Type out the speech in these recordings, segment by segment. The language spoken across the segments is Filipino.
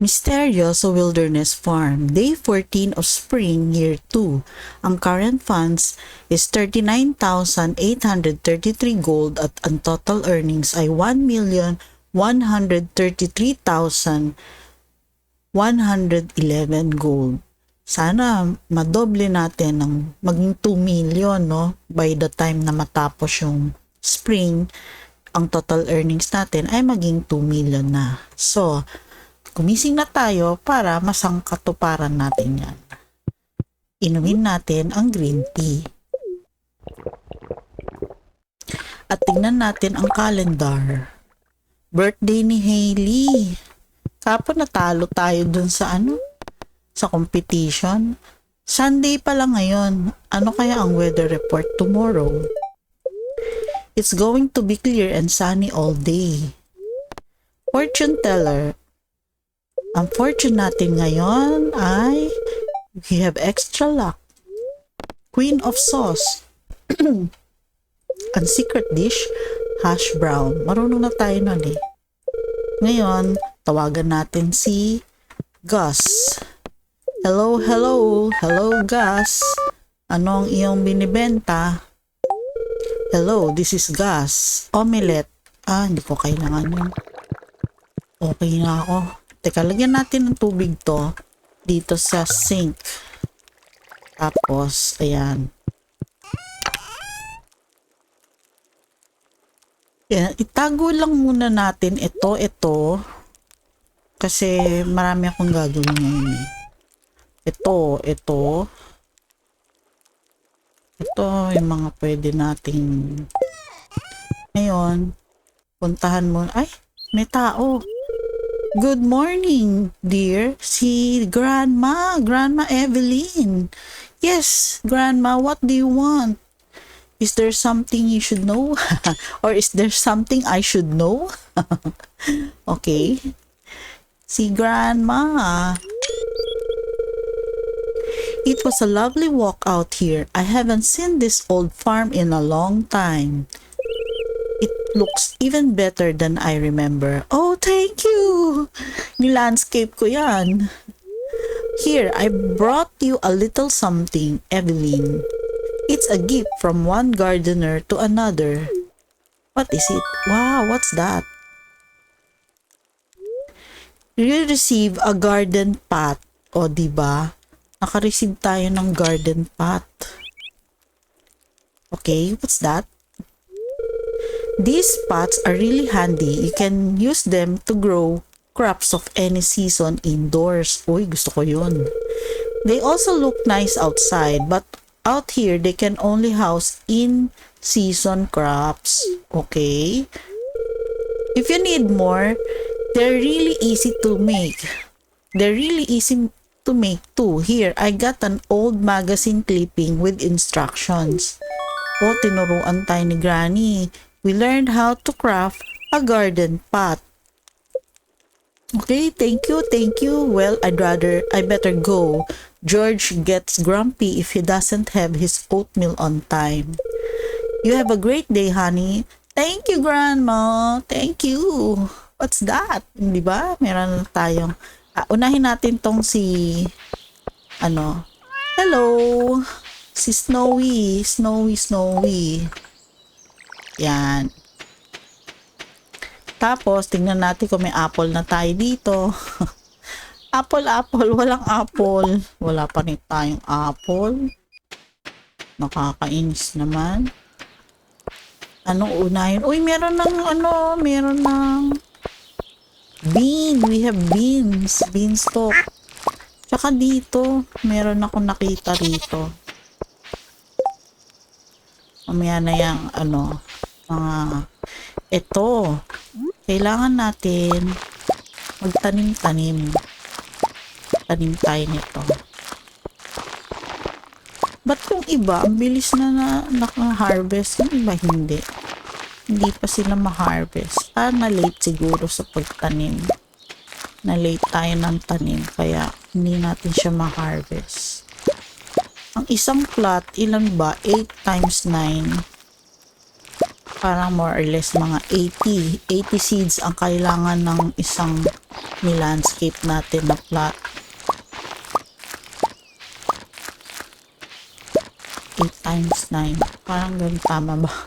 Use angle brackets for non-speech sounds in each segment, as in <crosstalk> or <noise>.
Mysterious Wilderness Farm, Day 14 of Spring, Year 2. Ang current funds is 39,833 gold at ang total earnings ay 1,133,111 gold. Sana madoble natin ng maging 2 million no by the time na matapos yung spring ang total earnings natin ay maging 2 million na. So, Gumising na tayo para masangkatuparan natin yan. Inumin natin ang green tea. At tingnan natin ang calendar. Birthday ni Hailey. Kapon natalo tayo dun sa ano? Sa competition. Sunday pa lang ngayon. Ano kaya ang weather report tomorrow? It's going to be clear and sunny all day. Fortune teller, ang fortune natin ngayon ay we have extra luck. Queen of sauce. <clears throat> Ang secret dish, hash brown. Marunong na tayo nun eh. Ngayon, tawagan natin si Gus. Hello, hello. Hello, Gus. Ano ang iyong binibenta? Hello, this is Gus. Omelette. Ah, hindi ko kailangan yun. Okay na ako. Teka, lagyan natin ng tubig to dito sa sink. Tapos, ayan. Ayan, itago lang muna natin ito, ito. Kasi marami akong gagawin ngayon eh. Ito, ito. Ito yung mga pwede nating ngayon, puntahan mo. Ay, may tao. Good morning, dear. Si Grandma, Grandma Evelyn. Yes, Grandma, what do you want? Is there something you should know? <laughs> or is there something I should know? <laughs> okay. Si Grandma. It was a lovely walk out here. I haven't seen this old farm in a long time. It looks even better than I remember. Oh, thank you! Ni-landscape ko yan. Here, I brought you a little something, Evelyn. It's a gift from one gardener to another. What is it? Wow, what's that? You receive a garden pot. O, di ba? Naka-receive tayo ng garden pot. Okay, what's that? These pots are really handy. You can use them to grow crops of any season indoors. Uy, gusto ko yun. They also look nice outside, but out here, they can only house in-season crops. Okay? If you need more, they're really easy to make. They're really easy to make too. Here, I got an old magazine clipping with instructions. O, tinuruan tayo ni Granny we learned how to craft a garden pot. Okay, thank you, thank you. Well, I'd rather, I better go. George gets grumpy if he doesn't have his oatmeal on time. You have a great day, honey. Thank you, Grandma. Thank you. What's that? Di ba? Meron tayong, ah, unahin natin tong si, ano, hello, si Snowy, Snowy, Snowy. Yan. Tapos, tingnan natin kung may apple na tayo dito. <laughs> apple, apple. Walang apple. Wala pa rin tayong apple. Nakakainis naman. Anong unahin? Uy, meron ng ano, meron ng bean. We have beans. Beanstalk. Tsaka dito, meron ako nakita rito. Mamaya na yung ano, mga ito kailangan natin magtanim-tanim. Tanim tayo nito. Ba't yung iba ang bilis na na naka-harvest yung iba hindi? Hindi pa sila ma-harvest. Ah na late siguro sa pagtanim. Na late tayo ng tanim kaya hindi natin siya ma-harvest. Ang isang plot ilan ba? 8 times 9 parang more or less mga 80 80 seeds ang kailangan ng isang ni-landscape natin na plot 8 times 9 parang ganun tama ba? <laughs>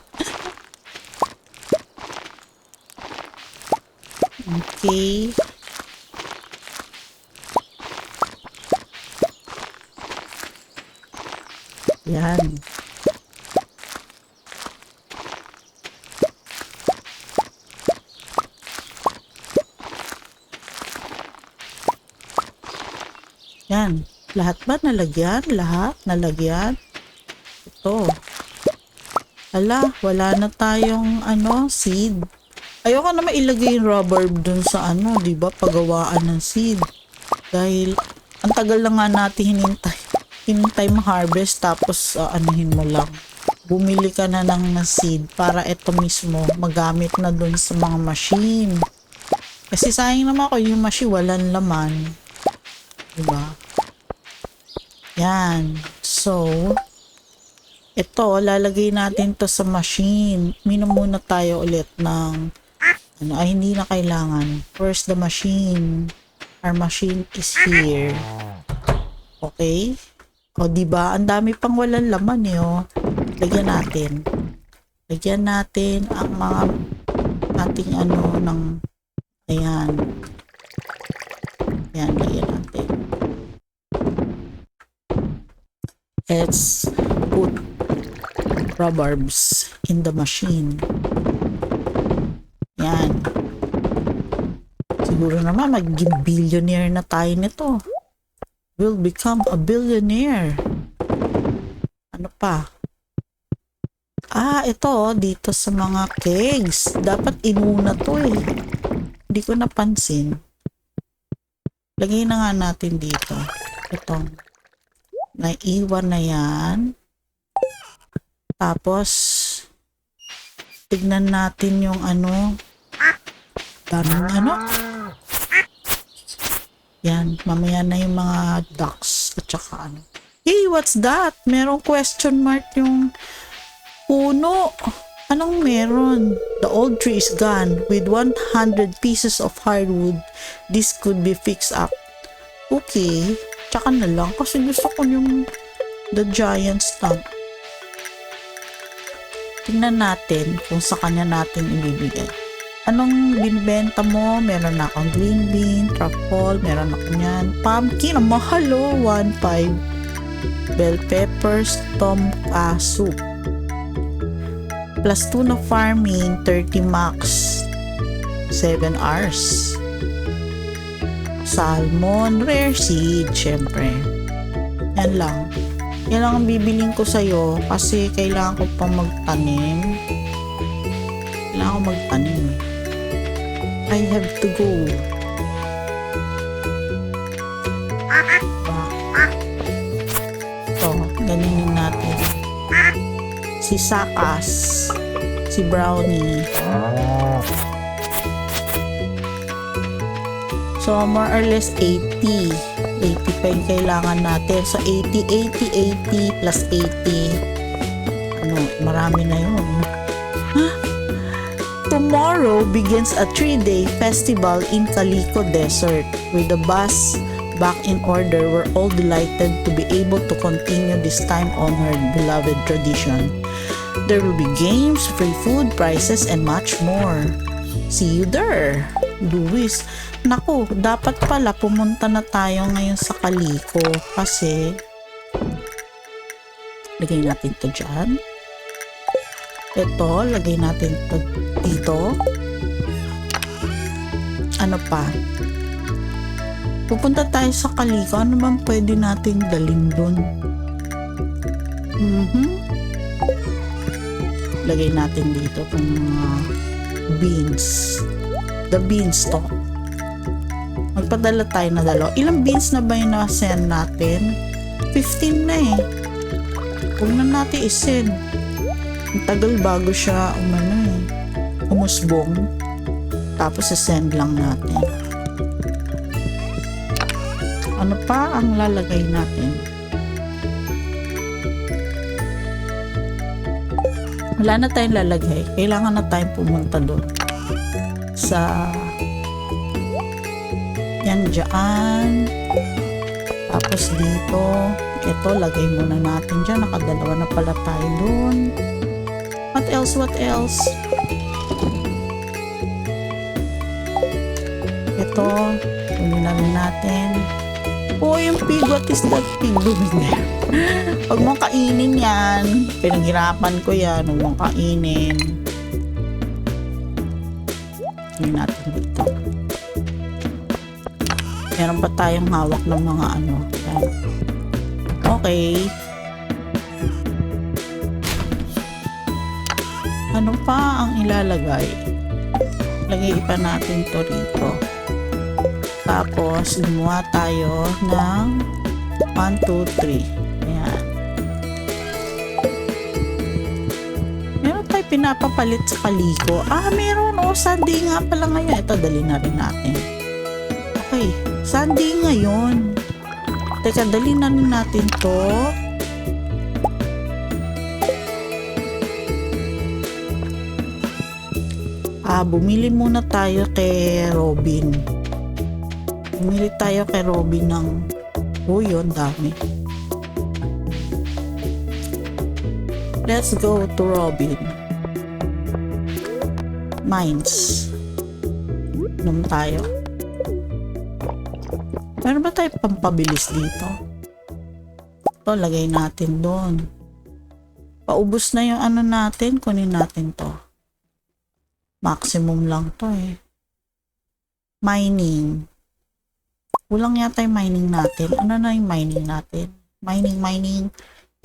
Okay. Yan Yan. Lahat ba nalagyan? Lahat nalagyan? Ito. Ala, wala na tayong ano, seed. Ayoko na mailagay yung rubber dun sa ano, di ba? Pagawaan ng seed. Dahil, ang tagal na nga natin hinintay. Hinintay ma-harvest tapos uh, anuhin mo lang. Bumili ka na ng seed para ito mismo magamit na dun sa mga machine. Kasi sayang naman ako yung machine walang laman. Diba? Yan. So, ito, lalagay natin to sa machine. Minom muna tayo ulit ng ano, ay hindi na kailangan. Where's the machine? Our machine is here. Okay? O, ba? Ang dami pang walang laman eh, oh. Lagyan natin. Lagyan natin ang mga ating ano ng ayan. Ayan, lagyan. Let's put rhubarbs in the machine. Yan. Siguro naman magiging billionaire na tayo nito. Will become a billionaire. Ano pa? Ah, ito oh, dito sa mga kegs. Dapat inuna to eh. Hindi ko napansin. Lagay na nga natin dito. Itong naiwan na yan. Tapos, tignan natin yung ano. Daming ano. Yan, mamaya na yung mga ducks at saka ano. Hey, what's that? Merong question mark yung puno. Anong meron? The old tree is gone. With 100 pieces of hardwood, this could be fixed up. Okay. Tsaka na lang. Kasi gusto ko yung the giant stump. Tingnan natin kung sa kanya natin ibibigay. Anong binibenta mo? Meron na akong green bean, truffle, meron ako niyan. Pumpkin, ang mahal oh, 1.5. Bell peppers, tom ah, soup. Plus tuna farming, 30 max. 7 hours. Salmon, rare seed, syempre. Yan lang. Yan lang ang bibiling ko sa'yo kasi kailangan ko pa magtanim. Kailangan ko magtanim eh. I have to go. Ito, ganinin natin. Si Sakas, si Brownie. So, more or less 80. 80 pa yung kailangan natin. So, 80, 80, 80 plus 80. Ano, marami na yun. Tomorrow begins a three-day festival in Calico Desert with the bus back in order. We're all delighted to be able to continue this time-honored beloved tradition. There will be games, free food, prizes, and much more. See you there! Luis, naku, dapat pala pumunta na tayo ngayon sa Kaliko kasi lagay natin to dyan. Ito, lagay natin to dito. Ano pa? Pupunta tayo sa Kaliko. Ano bang pwede nating dalhin dun? Mhm. Lagay natin dito itong mga beans. The beanstalk. Magpadala tayo na dalawa. Ilang beans na ba yung na-send natin? 15 na eh. Huwag na natin isend. Ang tagal bago siya umano eh. Umusbong. Tapos send lang natin. Ano pa ang lalagay natin? Wala na tayong lalagay. Kailangan na tayong pumunta doon. Sa... Yan dyan. Tapos dito. Ito, lagay muna natin dyan. Nakadalawa na pala tayo doon. What else? What else? Ito, kunin na rin natin. Oh, yung pig, what is that pig doing there? Huwag mong kainin yan. Pinaghirapan ko yan. Huwag mong kainin. Kunin natin dito. Meron pa tayong hawak ng mga ano. Okay. Ano pa ang ilalagay? Lagay pa natin to rito. Tapos, gumawa tayo ng 1, 2, 3. Pinapapalit sa kaliko. Ah, meron. O, Sunday nga pala ngayon. Ito, dali na rin natin. Okay. Sunday ngayon. Teka, dali na rin natin to. Ah, bumili muna tayo kay Robin. Bumili tayo kay Robin ng Oh, yun, dami. Let's go to Robin. Mines. Inom tayo. Meron ba tayo pampabilis dito? Ito, lagay natin doon. Paubos na yung ano natin, kunin natin to. Maximum lang to eh. Mining. Kulang yata yung mining natin. Ano na yung mining natin? Mining, mining.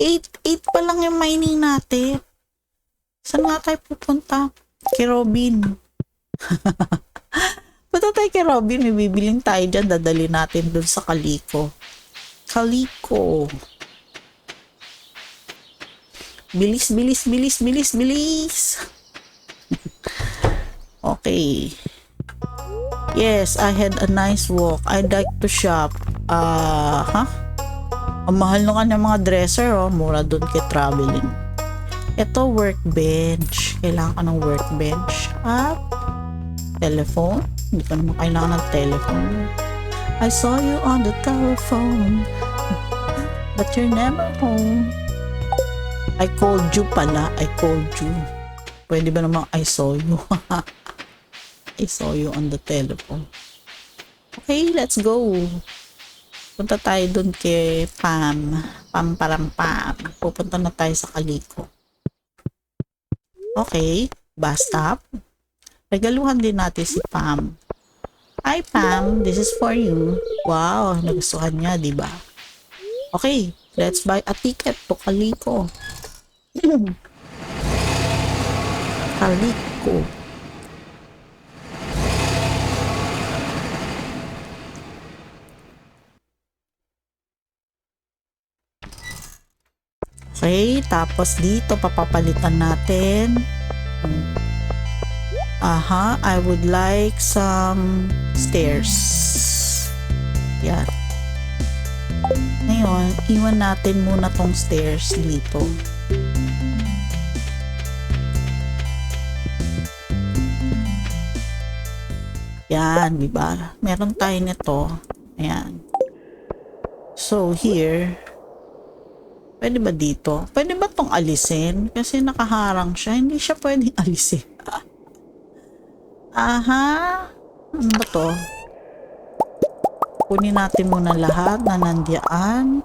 8, 8 pa lang yung mining natin. Saan nga tayo pupunta? Kay Robin. <laughs> Punta tayo kay Robin. May bibiling tayo dyan. Dadali natin dun sa Kaliko. Kaliko. Bilis, bilis, bilis, bilis, bilis. <laughs> okay. Yes, I had a nice walk. I'd like to shop. Ah, uh, ha? Ang mahal nung kanyang mga dresser, oh. Mura dun kay traveling. Ito, workbench. Kailangan ka ng workbench. At, telephone. Hindi ka naman kailangan ng telephone. I saw you on the telephone. But you're never home. I called you pala. I called you. Pwede ba namang I saw you? <laughs> I saw you on the telephone. Okay, let's go. Punta tayo dun kay Pam. Pam param Pam. Pupunta na tayo sa Kaliko. Okay, bus stop. Regaluhan din natin si Pam. Hi Pam, this is for you. Wow, nagustuhan niya, di ba? Okay, let's buy a ticket to Kaliko. Kaliko. <clears throat> Okay, tapos dito papapalitan natin. Aha, I would like some stairs. Yan. Ngayon, iwan natin muna tong stairs dito. Yan, di? Meron tayo nito. Ayan. So, here, Pwede ba dito? Pwede ba tong alisin? Kasi nakaharang siya. Hindi siya pwedeng <laughs> alisin. Aha. Ano ba to? Kunin natin muna lahat na nandiyan.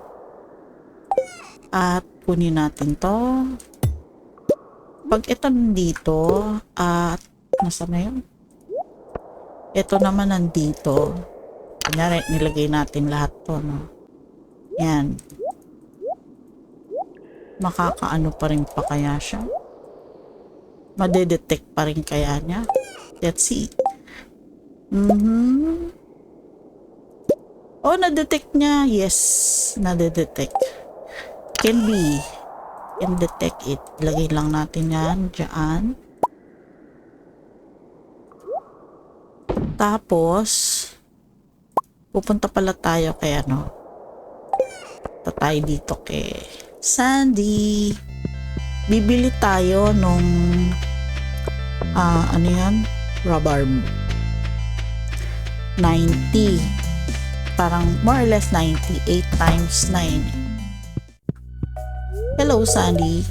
At kunin natin to. Pag ito nandito, at nasa na yun? Ito naman nandito. Kunyari, nilagay natin lahat to, no? Yan makakaano pa rin pa kaya siya? Madedetect pa rin kaya niya? Let's see. Mm-hmm. Oh, na-detect niya. Yes, na-detect. Can be. Can detect it. Lagay lang natin yan dyan. Tapos, pupunta pala tayo kay ano. Punta tayo dito kay Sandy. bibili tayo nung ah ano yan? Rhubarb. 90. Parang more or less 90. 8 times 9. Hello, Sandy.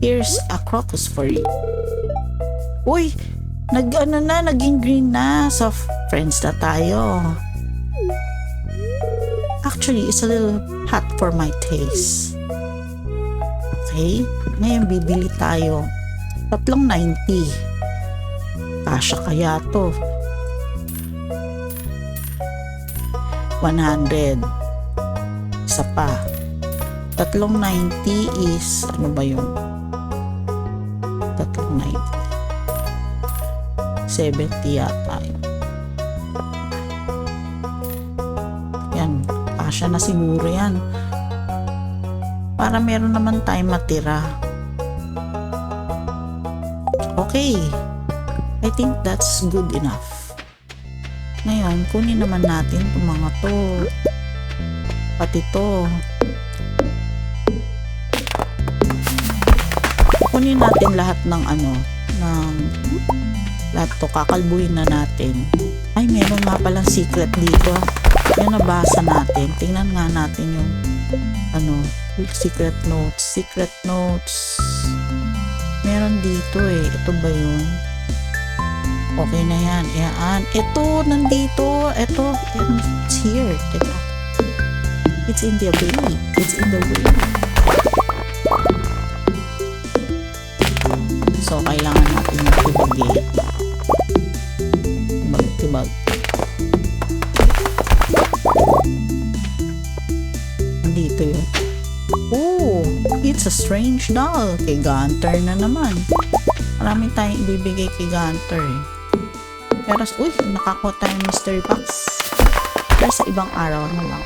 Here's a crocus for you. Uy, nag ano na, naging green na. So, friends na tayo. Actually, it's a little hot for my taste. Okay? Ngayon, bibili tayo. Tatlong 90. Kasha kaya to. 100. Isa pa. Tatlong 90 is, ano ba yun? Tatlong 90. 70 yata Kasha na siguro yan. Para meron naman tayong matira. Okay. I think that's good enough. Ngayon, kunin naman natin itong mga to. Pati to. Kunin natin lahat ng ano, ng lahat to. Kakalbuhin na natin. Ay, meron nga palang secret dito. Yan nabasa natin. Tingnan nga natin yung ano, secret notes. Secret notes. Meron dito eh. Ito ba yun? Okay na yan. Yan. Ito, nandito. Ito. It's here. Teka. It's in the way. It's in the way. So, kailangan natin yung tibag tibag. Nandito yun. Oh, it's a strange doll. Kay Gunter na naman. Marami tayong ibibigay kay Gunter eh. Pero, uy, nakakuha tayo ng mystery box. Pero sa ibang araw na lang.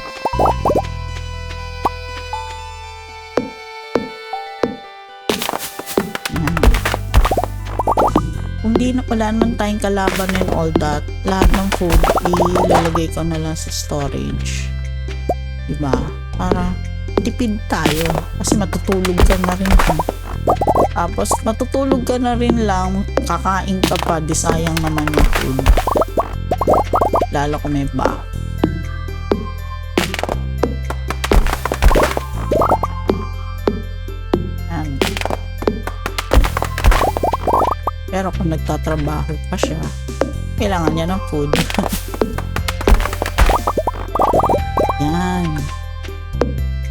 Kung di na wala naman tayong kalaban and all that, lahat ng food, ilalagay ko na lang sa storage. Diba? Para tipid tayo. Kasi matutulog ka na rin. Tapos matutulog ka na rin lang, kakain ka pa, di sayang naman yung food. Lalo kung may ba. Pero kung nagtatrabaho pa siya, kailangan niya ng food. <laughs> Yan.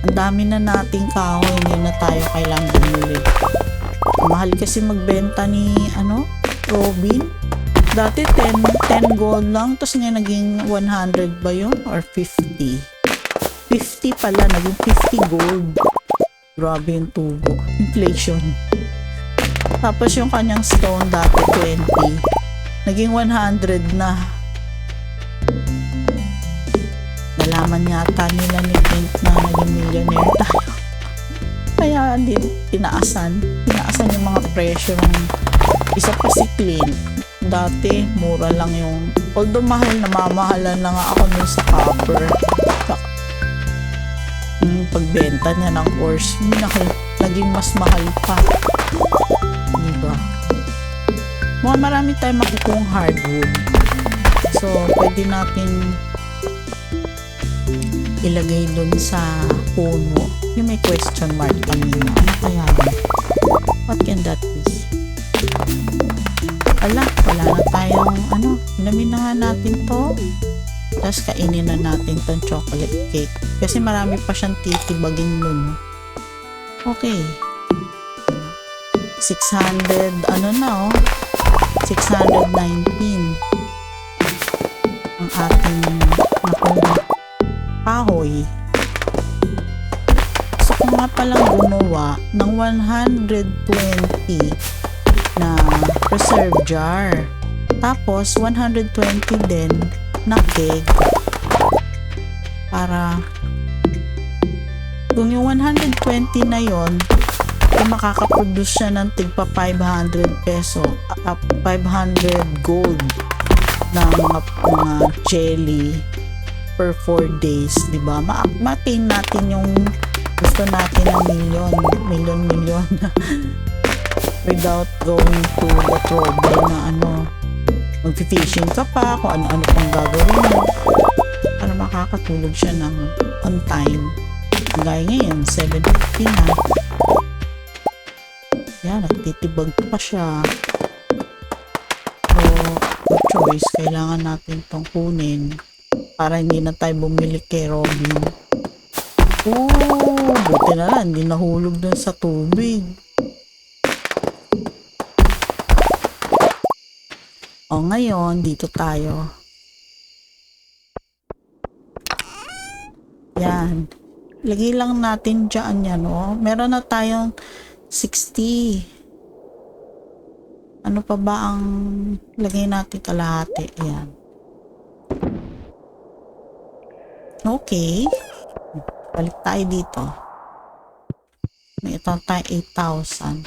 Ang dami na nating kahoy, hindi na tayo kailangan bumili. Mahal kasi magbenta ni, ano, Robin. Dati 10, 10 gold lang, tapos nga naging 100 ba yun? Or 50? 50 pala, naging 50 gold. Grabe yung tubo. Inflation. Tapos yung kanyang stone dati 20. Naging 100 na. Nalaman yata nila ni Clint na naging millionaire tayo. Kaya hindi tinaasan. Tinaasan yung mga presyo ng isa pa si Clint. Dati, mura lang yung although mahal na mamahalan na nga ako nun sa copper. Yung pagbenta niya ng ores, naki- naging mas mahal pa. Mga marami tayong makukuhang hardwood. So, pwede natin ilagay dun sa puno. Yung may question mark kanina. Ano kaya? What can that be? Ala, wala na tayong ano. Inamin na nga natin to. Tapos kainin na natin tong chocolate cake. Kasi marami pa siyang titibagin nun. Okay. 600, ano na oh. 619 ang ating nakuha kahoy. So, kung nga palang gumawa ng 120 na reserve jar. Tapos, 120 din na cake. Para kung yung 120 na yon makakaproduce siya ng tigpa 500 peso, uh, 500 gold na mga, mga jelly per 4 days, di ba? Ma- maintain natin yung Gusto natin ng million, million, million. <laughs> Without going to the trouble na ano, mag-fishing ka pa, kung ano-ano pang gagawin mo. Para makakatulog siya ng on time. Gaya ngayon, 7.50 na. Yan, nagtitibag pa siya. So, no choice, kailangan natin tong kunin para hindi na tayo bumili kay Robin. Oh, buti na lang, hindi nahulog dun sa tubig. O ngayon, dito tayo. Yan. Lagay lang natin dyan yan, oh. Meron na tayong 60. Ano pa ba ang lagay natin kalahati? Ayan. Okay. Balik tayo dito. May ito tayo 8,000.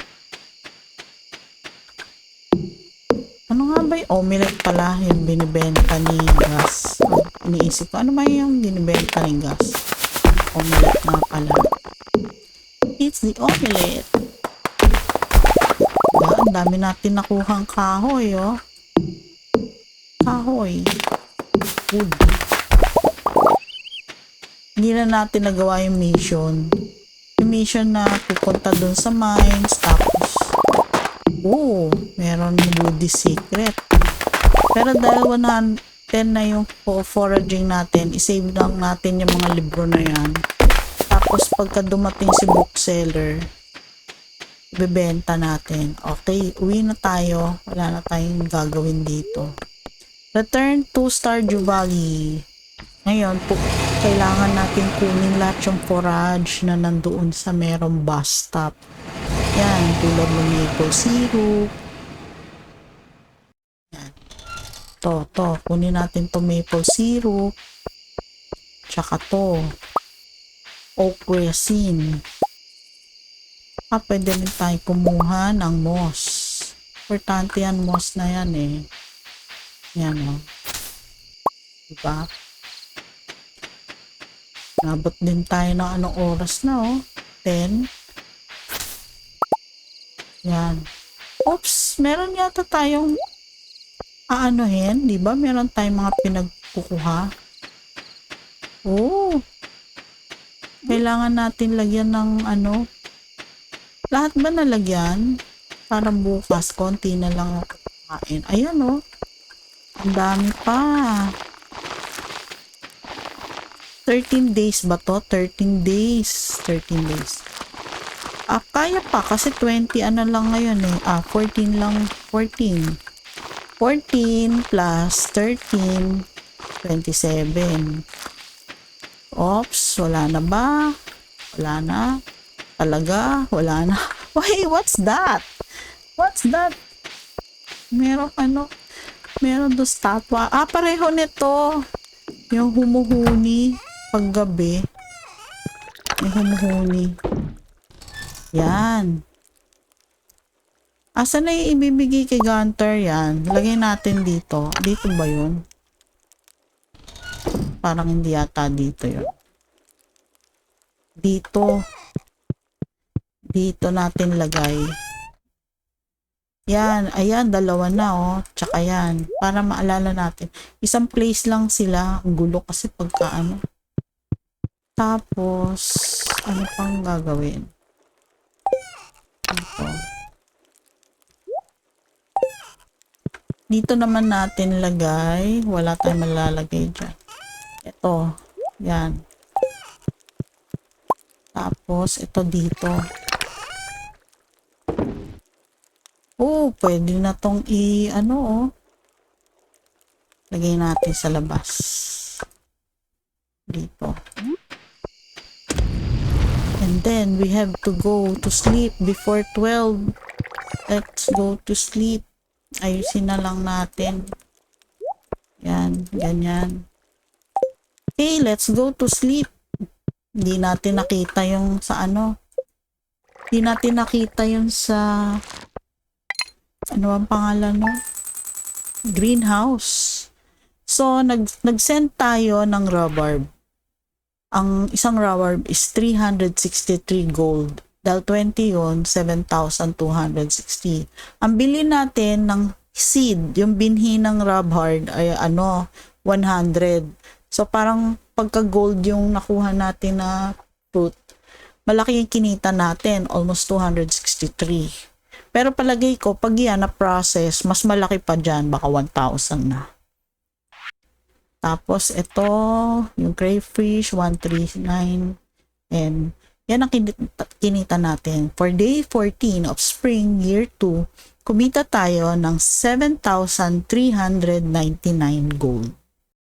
Ano nga ba yung omelette pala yung binibenta ni Gas? Iniisip ko, ano ba yung binibenta ni Gas? Omelette nga pala. It's the omelette. Diba? Ang dami natin nakuhang kahoy, oh. Kahoy. Wood. Hindi na natin nagawa yung mission. Yung mission na pupunta dun sa mines, tapos Oo, meron woody secret. Pero dahil 110 na yung fo- foraging natin, isave lang natin yung mga libro na yan. Tapos pagka dumating si bookseller, ibebenta natin. Okay, uwi na tayo. Wala na tayong gagawin dito. Return to Stardew Valley. Ngayon, po, kailangan natin kunin lahat yung forage na nandoon sa merong bus stop. Yan, tulad ng maple syrup. Yan. To, to. Kunin natin to maple syrup. Tsaka to. Oak resin. Ah, pwede rin tayo kumuha ng moss. Importante yan, moss na yan eh. Yan o. Oh. Diba? Nabot din tayo ng anong oras na oh. 10. Yan. Oops, meron yata tayong aanohin, di ba? Meron tayong mga pinagkukuha. Oh. Kailangan natin lagyan ng ano. Lahat ba nalagyan? Para bukas, konti na lang ako kumain. Ayan oh. Ang dami pa. 13 days ba to? 13 days. 13 days. Ah, kaya pa kasi 20 ano lang ngayon eh. Ah, 14 lang. 14. 14 plus 13, 27. Oops, wala na ba? Wala na. Talaga? Wala na. <laughs> Wait, what's that? What's that? Meron ano? Meron do statwa. Ah, pareho nito. Yung humuhuni paggabi. May humuhuni. Yan. Asa na yung ibibigay kay Gunter yan? Lagay natin dito. Dito ba yun? Parang hindi yata dito yun. Dito. Dito natin lagay. Yan. Ayan, dalawa na oh. Tsaka yan. Para maalala natin. Isang place lang sila. Ang gulo kasi pagka ano. Tapos, ano pang gagawin? Dito. Dito naman natin lagay. Wala tayong malalagay dyan. Ito. Yan. Tapos, ito dito. Oh, pwede na tong i, ano, oh. Lagay natin sa labas. Dito. And then, we have to go to sleep before 12. Let's go to sleep. Ayusin na lang natin. Yan, ganyan. Okay, let's go to sleep. Hindi natin nakita yung sa ano. Hindi natin nakita yung sa ano ang pangalan no? Greenhouse. So, nag, nag-send tayo ng rhubarb. ang isang rhubarb is 363 gold. Dahil 20 yun, 7,260. Ang bili natin ng seed, yung binhi ng rhubarb ay ano, 100. So parang pagka gold yung nakuha natin na fruit, malaki yung kinita natin, almost 263. Pero palagay ko, pag yan na process, mas malaki pa dyan, baka 1,000 na. Tapos ito, yung crayfish, 139. And yan ang kinita, natin. For day 14 of spring year 2, kumita tayo ng 7,399 gold.